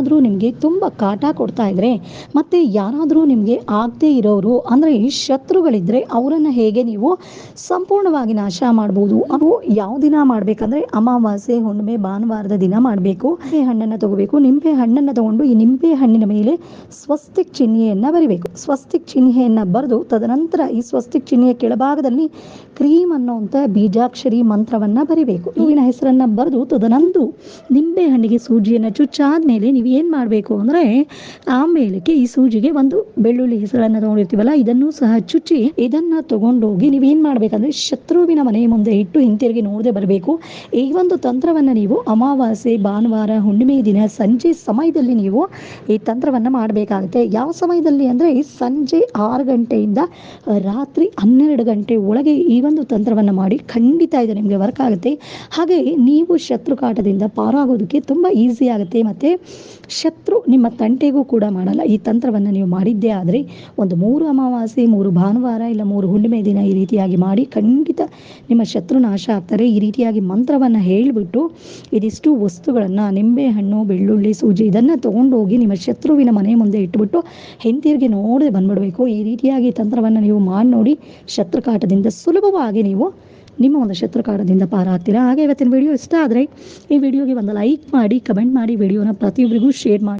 ಆದರೂ ನಿಮಗೆ ತುಂಬ ಕಾಟ ಕೊಡ್ತಾ ಇದ್ರೆ ಮತ್ತೆ ಯಾರಾದರೂ ನಿಮಗೆ ಆಗದೇ ಇರೋರು, ಅಂದರೆ ಶತ್ರುಗಳಿದ್ರೆ ಅವರನ್ನು ಹೇಗೆ ನೀವು ಸಂಪೂರ್ಣವಾಗಿ ನಾಶ ಮಾಡ್ಬೋದು? ಅದು ಯಾವ ದಿನ ಮಾಡಬೇಕಂದ್ರೆ ಅಮಾವಾಸ್ಯೆ, ಹುಣ್ಣಿಮೆ, ಭಾನುವಾರದ ದಿನ ಮಾಡಬೇಕು. ನಿಂಬೆ ಹಣ್ಣನ್ನು ತಗೋಬೇಕು. ನಿಂಬೆ ಹಣ್ಣನ್ನು ತಗೊಂಡು ಈ ನಿಂಬೆ ಹಣ್ಣಿನ ಮೇಲೆ ಸ್ವಸ್ತಿಕ್ ಚಿಹ್ನೆಯನ್ನು ಬರಿಬೇಕು. ಸ್ವಸ್ತಿಕ್ ಚಿಹ್ನೆಯನ್ನು ಬರೆದು ತದನಂತರ ಈ ಸ್ವಸ್ತಿಕ್ ಚಿಹ್ನೆಯ ಕೆಳಭಾಗದಲ್ಲಿ ಕ್ರೀಮ್ ಅನ್ನುವಂಥ ಬೀಜಾಕ್ಷರಿ ಮಂತ್ರವನ್ನು ಬರಿಬೇಕು. ಹೂವಿನ ಹೆಸರನ್ನು ಬರೆದು ತದನಂದು ನಿಂಬೆ ಹಣ್ಣಿಗೆ ಸೂಜಿಯನ್ನು ಚುಚ್ಚಾದ ಮೇಲೆ ನೀವು ಏನು ಮಾಡಬೇಕು ಅಂದರೆ ಆಮೇಲಕ್ಕೆ ಈ ಸೂಜಿಗೆ ಒಂದು ಬೆಳ್ಳುಳ್ಳಿ ಹೆಸರನ್ನು ತಗೊಂಡಿರ್ತೀವಲ್ಲ, ಇದನ್ನು ಸಹ ಚುಚ್ಚಿ ಇದನ್ನು ತಗೊಂಡೋಗಿ ನೀವೇನು ಮಾಡಬೇಕಂದ್ರೆ ಶತ್ರುವಿನ ಮನೆ ಮುಂದೆ ಇಟ್ಟು ಹಿಂತಿರುಗಿ ನೋಡದೆ ಬರಬೇಕು. ಈ ಒಂದು ತಂತ್ರವನ್ನು ನೀವು ಅಮಾವಾಸ್ಯೆ, ಭಾನುವಾರ, ಹುಣ್ಣಿಮೆ ದಿನ ಸಂಜೆ ಸಮಯದಲ್ಲಿ ನೀವು ಈ ತಂತ್ರವನ್ನು ಮಾಡಬೇಕಾಗುತ್ತೆ. ಯಾವ ಸಮಯದಲ್ಲಿ ಅಂದರೆ ಸಂಜೆ ಆರು ಗಂಟೆಯಿಂದ ರಾತ್ರಿ ಹನ್ನೆರಡು ಗಂಟೆ ಒಳಗೆ ಈ ಒಂದು ತಂತ್ರವನ್ನು ಮಾಡಿ ಖಂಡಿತ ಇದು ನಿಮಗೆ ವರ್ಕ್ ಆಗುತ್ತೆ. ಹಾಗೆ ನೀವು ಶತ್ರು ಕಾಟದಿಂದ ಪಾರಾಗೋದಕ್ಕೆ ತುಂಬ ಈಸಿ ಆಗುತ್ತೆ. ಮತ್ತು ಶತ್ರು ನಿಮ್ಮ ತಂಟೆಗೂ ಕೂಡ ಮಾಡಲ್ಲ. ಈ ತಂತ್ರವನ್ನು ನೀವು ಮಾಡಿದ್ದೇ ಆದರೆ ಒಂದು ಮೂರು ಅಮಾವಾಸ್ಯೆ, ಮೂರು ಭಾನುವಾರ ಇಲ್ಲ ಮೂರು ಹುಣ್ಣಿಮೆ ದಿನ ಈ ರೀತಿಯಾಗಿ ಮಾಡಿ ಖಂಡಿತ ನಿಮ್ಮ ಶತ್ರು ನಾಶ ಆಗ್ತಾರೆ. ಈ ರೀತಿಯಾಗಿ ಮಂತ್ರವನ್ನು ಹೇಳಿಬಿಟ್ಟು ಇದಿಷ್ಟು ವಸ್ತುಗಳನ್ನು ನಿಂಬೆಹಣ್ಣು ಬೆಳ್ಳುಳ್ಳಿ, ಸೂಜಿ ಇದನ್ನು ತೊಗೊಂಡೋಗಿ ನಿಮ್ಮ ಶತ್ರುವಿನ ಮನೆ ಮುಂದೆ ಇಟ್ಬಿಟ್ಟು ಹಿಂತಿರುಗಿ ನೋಡದೆ ಬಂದ್ಬಿಡಬೇಕು. ಈ ರೀತಿಯಾಗಿ ತಂತ್ರವನ್ನು ನೀವು ಮಾಡಿ ನೋಡಿ ಶತ್ರುಕಾಟದಿಂದ ಸುಲಭವಾಗಿ ನೀವು ನಿಮ್ಮ ಒಂದು ಶತ್ರುಕಾಟದಿಂದ ಪಾರಾಗ್ತೀರಾ ಹಾಗೆ ಇವತ್ತಿನ ವಿಡಿಯೋ ಇಷ್ಟ ಆದರೆ ಈ ವಿಡಿಯೋಗೆ ಒಂದು ಲೈಕ್ ಮಾಡಿ ಕಮೆಂಟ್ ಮಾಡಿ ವಿಡಿಯೋನ ಪ್ರತಿಯೊಬ್ಬರಿಗೂ ಶೇರ್ ಮಾಡಿ.